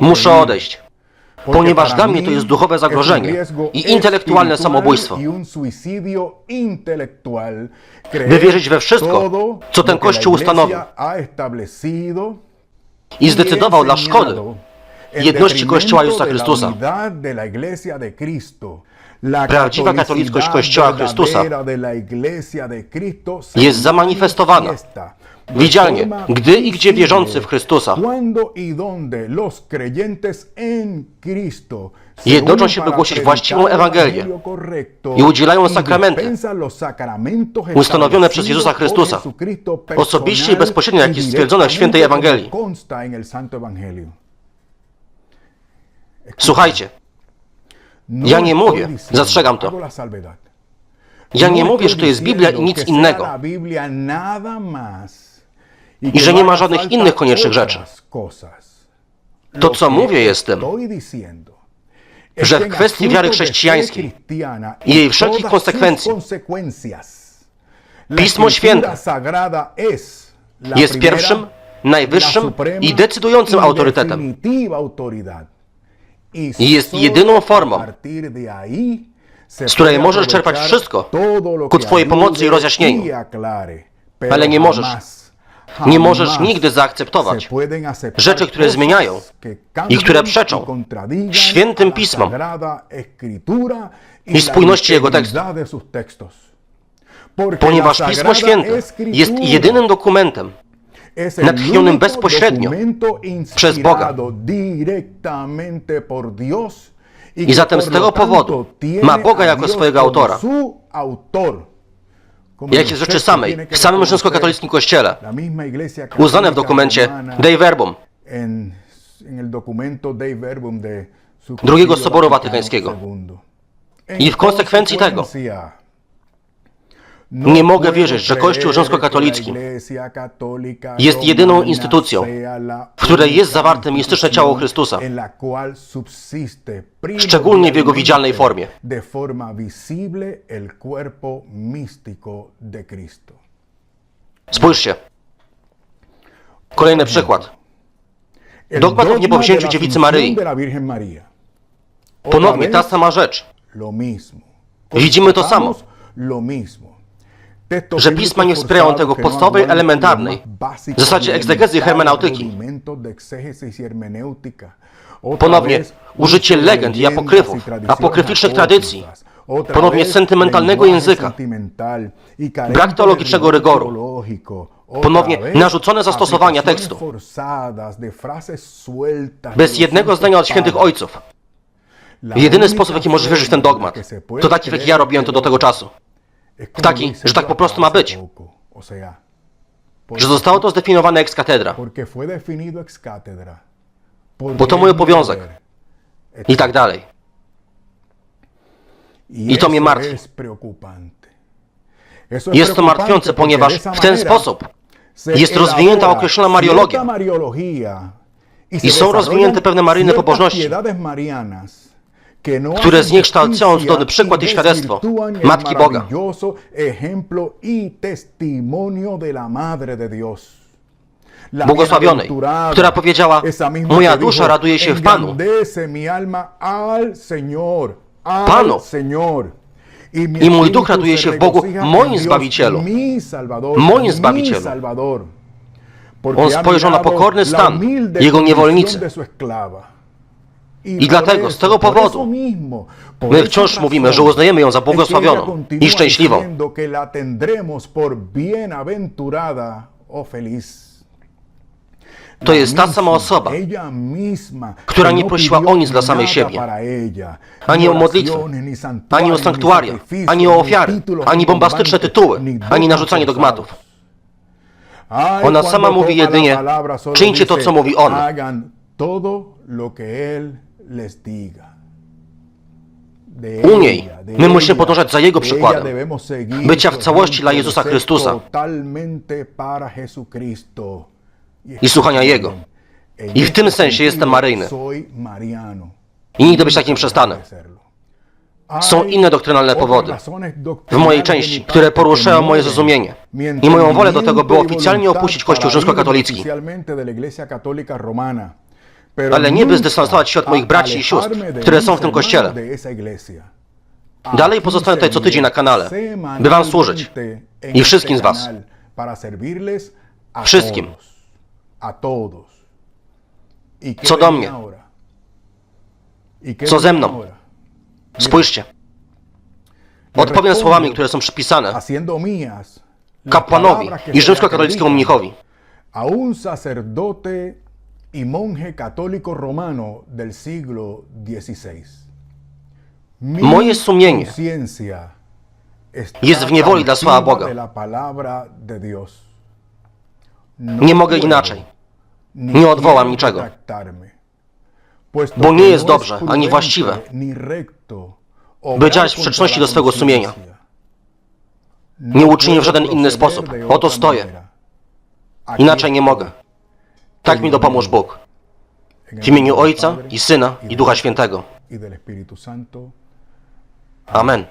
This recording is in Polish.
Muszę odejść, ponieważ dla mnie to jest duchowe zagrożenie i intelektualne samobójstwo. By wierzyć we wszystko, co ten Kościół ustanowił i zdecydował dla szkody jedności Kościoła Jezusa Chrystusa. Prawdziwa katolickość Kościoła Chrystusa jest zamanifestowana. widzialnie, gdy i gdzie wierzący w Chrystusa. jednoczą się, by głosić właściwą Ewangelię i udzielają sakramenty ustanowione przez Jezusa Chrystusa, osobiście i bezpośrednio, jak jest stwierdzone w świętej Ewangelii. Słuchajcie, Ja nie mówię, zastrzegam to. ja nie mówię, że to jest Biblia i nic innego. I że nie ma żadnych innych koniecznych rzeczy. To, co mówię, jest tym, że w kwestii wiary chrześcijańskiej i jej wszelkich konsekwencji Pismo Święte jest pierwszym, najwyższym i decydującym autorytetem. I jest jedyną formą, z której możesz czerpać wszystko ku Twojej pomocy i rozjaśnieniu. Ale nie możesz, nie możesz nigdy zaakceptować rzeczy, które zmieniają i które przeczą świętym pismom i spójności jego tekstu. Ponieważ Pismo Święte jest jedynym dokumentem, natchnionym bezpośrednio przez Boga. I zatem z tego powodu ma Boga jako swojego autora. jak jest rzeczy samej, w samym rzymskokatolickim kościele, uznane w dokumencie Dei Verbum drugiego Soboru Watykańskiego. I w konsekwencji tego nie mogę wierzyć, że Kościół rzymskokatolicki jest jedyną instytucją, w której jest zawarte mistyczne ciało Chrystusa, szczególnie w jego widzialnej formie. Spójrzcie. Kolejny przykład. Dogmat o la dziewicy Maryi. Ponownie ta sama rzecz. Widzimy to samo. Że pisma nie wspierają tego no podstawowej, elementarnej w zasadzie y egzegezy i hermeneutyki. y Ponownie użycie legend i apokryfów, y apokryficznych tradycji. Ponownie sentymentalnego języka. y Brak teologicznego rygoru. Ponownie narzucone zastosowania tekstu. Bez los jednego zdania od świętych ojców. Jedyny sposób, w jaki możesz wierzyć w ten dogmat, to taki, w jaki ja robiłem to do tego czasu. Taki, że tak po prostu ma być. Że zostało to zdefiniowane ex cathedra. Bo to mój obowiązek. i tak dalej. I I to mnie martwi. Jest to martwiące, ponieważ w ten sposób jest rozwinięta określona mariologia. y I są rozwinięte pewne maryjne ciertas pobożności, które hacen zniekształcają justicia cudowny przykład y i świadectwo Matki Boga. y błogosławionej, która powiedziała, moja dusza raduje się w Panu. "Engrandece mi alma al Señor, al Panu. Señor. I, mój duch raduje się w Bogu, moim Zbawicielu. Moim Zbawicielu. On spojrzał na pokorny stan jego niewolnicy. I dlatego, z tego powodu, my wciąż mówimy, że uznajemy ją za błogosławioną i szczęśliwą. diciendo que la tendremos por bienaventurada o feliz. To jest ta sama osoba, która nie no prosiła o nic dla samej siebie. Ani ni o modlitwę, ani o sanktuaria, ani o ofiary, ani bombastyczne tytuły, ni ani narzucanie dogmatów. Ona sama mówi jedynie, czyńcie to, co mówi On. U niej my musimy podążać za Jego de przykładem. Bycia w całości dla Jezusa Chrystusa. Jesucristo. I słuchania Jego. I w tym sensie jestem maryjny. I nigdy być takim przestanę. Są inne doktrynalne powody w mojej części, które poruszają moje zrozumienie i moją wolę do tego, by oficjalnie opuścić Kościół rzymskokatolicki. Ale nie by zdystansować się od moich braci i sióstr, które są w tym kościele. Dalej pozostanę tutaj co tydzień na kanale, by wam służyć. I wszystkim z was. Wszystkim. Co do mnie? Co ze mną? Spójrzcie. Odpowiem słowami, które są przypisane kapłanowi i rzymskokatolickiemu mnichowi. Y monje católico romano del siglo XVI. Mi Moje sumienie jest w niewoli dla słowa Boga. Nie mogę inaczej. ni Nie odwołam niczego. Bo nie jest es dobrze, ani właściwe, by działać w sprzeczności do swego sumienia. Nie uczynię w żaden inny sposób. Oto stoję. Inaczej nie mogę. Tak mi dopomóż Bóg. W imieniu Ojca i Syna i Ducha Świętego. Amen.